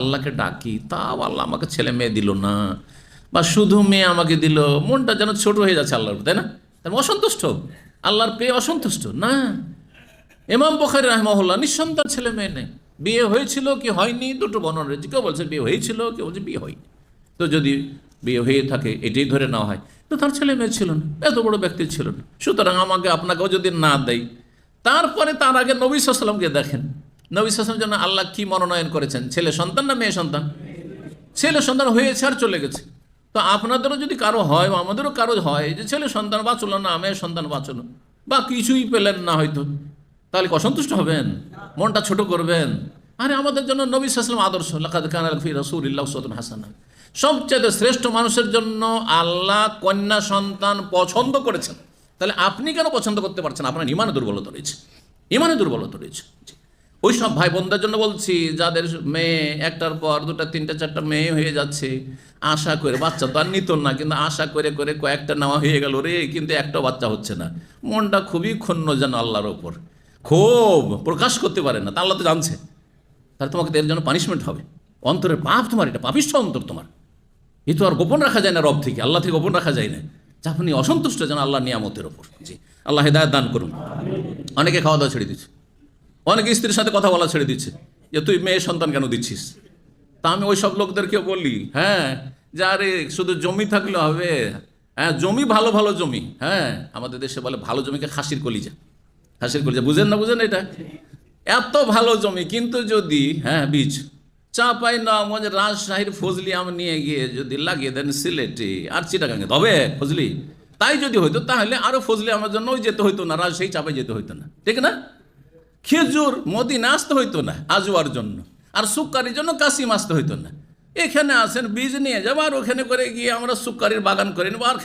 আল্লাহকে ডাকি, তাও আল্লাহ আমাকে ছেলে মেয়ে দিল না। বা শুধু মেয়ে আমাকে দিল, মনটা যেন ছোট হয়ে যাচ্ছে আল্লাহর তাই না? তার মানে অসন্তুষ্ট। আল্লাহর পেয়ে অসন্তুষ্ট, না। ইমাম বখারি রাহমাহুল্লাহ নিঃসন্তান ছেলে মেয়ে নেই। বিয়ে হয়েছিল কি হয়নি? দুটো বর্ণনা রয়েছে। কেউ বলছে বিয়ে হয়েছিল, কেউ বলছে বিয়ে হয়নি। তো যদি বিয়ে হয়ে থাকে, এটাই ধরে নেওয়া হয়। তো তার ছেলে মেয়ে ছিল না, এত বড় ব্যক্তি ছিল না। সুতরাং আমাকে আপনাকেও যদি না দেয় তারপরে তার আগে নবী সাল্লামকে দেখেন। নবী সাল্লাম জন্য আল্লাহ কি মনোনয়ন করেছেন? ছেলে সন্তান না মেয়ে সন্তান? ছেলে সন্তান হয়েছে আর চলে গেছে। তো আপনাদেরও যদি কারও হয় আমাদেরও কারও হয়, যে ছেলে সন্তান বাঁচলো না, মেয়ে সন্তান বাঁচলো, বা কিছুই পেলেন না হয়তো, তাহলে অসন্তুষ্ট হবেন? মনটা ছোট করবেন। আরে আমাদের জন্য নবী সাসলাম আদর্শ। লাকাদ কান ফি রাসূলিল্লাহ সাল্লাল্লাহু হাসানা। সবচেয়ে শ্রেষ্ঠ মানুষের জন্য আল্লাহ কন্যা সন্তান পছন্দ করেছেন। তাহলে আপনি কেন পছন্দ করতে পারছেন আপনার ইমানে দুর্বলতা রয়েছে। ইমানে দুর্বলতা রয়েছে। ওই সব ভাই বোনদের জন্য বলছি, যাদের মেয়ে একটার পর দুটা, তিনটা, চারটা মেয়ে হয়ে যাচ্ছে, আশা করে, বাচ্চা তো আর নিত না, কিন্তু আশা করে করে কয়েকটা নেওয়া হয়ে গেল রে, কিন্তু একটা বাচ্চা হচ্ছে না। মনটা খুবই ক্ষুণ্ণ যেন আল্লাহর ওপর। খুব প্রকাশ করতে পারে না, তা আল্লাহ তো জানছে। তাহলে তোমাকে এর জন্য পানিশমেন্ট হবে। অন্তরের পাপ তোমার, এটা পাপিষ্ঠ অন্তর তোমার। এ তো আর গোপন রাখা যায় না রব থেকে, আল্লাহ থেকে গোপন রাখা যায় না। যে আপনি অসন্তুষ্ট যেন আল্লাহ নিয়ামতের ওপর। জি, আল্লাহ হেদায়ত দান করুন। অনেকে খাওয়া দাওয়া ছেড়ে দিচ্ছে অনেকে স্ত্রীর সাথে কথা বলা ছেড়ে দিচ্ছে। যে তুই মেয়ে সন্তান কেন দিচ্ছিস? তা আমি ওই সব লোকদেরকে বলি হ্যাঁ যে আরে শুধু জমি থাকলে হবে। হ্যাঁ জমি ভালো ভালো জমি। হ্যাঁ আমাদের দেশে বলে ভালো জমিকে খাসির কলিজা। খাসির কলিজা, বুঝেন না, বুঝেন এটা? এত ভালো জমি, কিন্তু যদি হ্যাঁ বীজ। চাপাই নগঞ্জ রাজশাহীর ফজলি আম নিয়ে গিয়ে যদি লাগিয়ে দেন সিলেটে, আর চিটাগাঙ্গে, তবে ফজলি, তাই যদি হইতো, তাহলে আরও ফজলি আমার জন্য ওই যেতে হইতো না, রাজশাহী, চাপাই যেতে হইতো না। ঠিক না? খেজুর মদিনা আসতে হইতো না আজওয়ার জন্য, আর সুক্কারির জন্য কাসিম আসতে হইতো না। এখানে আসেন বীজ নিয়ে যাব, আর ওখানে করে গিয়ে আমরা সুক্কারির বাগান করে নেব, আর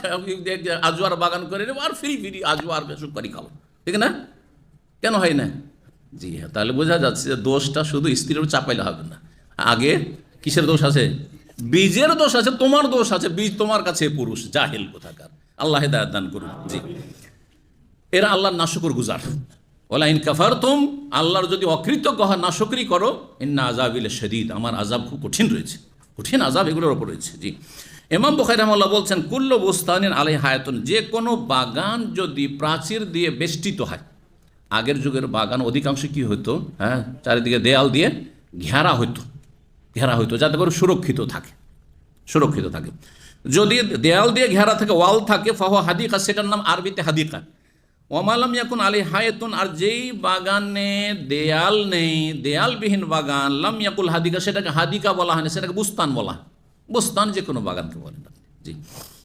আজওয়ার বাগান করে নেব, আর ফ্রি ফ্রি আজওয়ার সুক্কারি খাব। ঠিক না? কেন হয় না? জি হ্যাঁ তাহলে বোঝা যাচ্ছে যে দোষটা শুধু স্ত্রীর চাপাইলে হবে না। আগে কিসের দোষ আছে? বীজের দোষ আছে, তোমার দোষ আছে, বীজ তোমার কাছে পুরুষ, জাহেল কোথাকার। আল্লাহ দান করুন। জি। এরা আল্লাহর নাশকর গুজার। ওলা ইন তুম আল্লাহর যদি অকৃতজ্ঞ হয় নাশকরি করো, ইন্না আজাবিলে শদীদ, আমার আজাব খুব কঠিন রয়েছে। কঠিন আজাব এগুলোর ওপর রয়েছে, জি। এমাম বখাই রহমাল্লাহ বলছেন, কুল্ল বুস্তানিন আলাই হায়াতুন যে কোনো বাগান যদি প্রাচীর দিয়ে বেষ্টিত হয়, আগের যুগের বাগান অধিকাংশ কি হতো হ্যাঁ চারিদিকে দেয়াল দিয়ে ঘেরা হতো ঘেরা হতো যাতে করে সুরক্ষিত থাকে সুরক্ষিত থাকে। যদি দেয়াল দিয়ে ঘেরা থাকে, ওয়াল থাকে ফাহ হাদিকা, সেটার নাম আরবিতে হাদিকা। ওমালাম ইয়াকুন আলী হায়েতুন, আর যেই বাগানে দেয়াল নেই, দেয়ালবিহীন বাগান, লাম ইয়াকুল হাদিকা, সেটাকে হাদিকা বলা হয় না সেটাকে বুস্তান বলা। বুস্তান যে কোনো বাগানকে বলে জি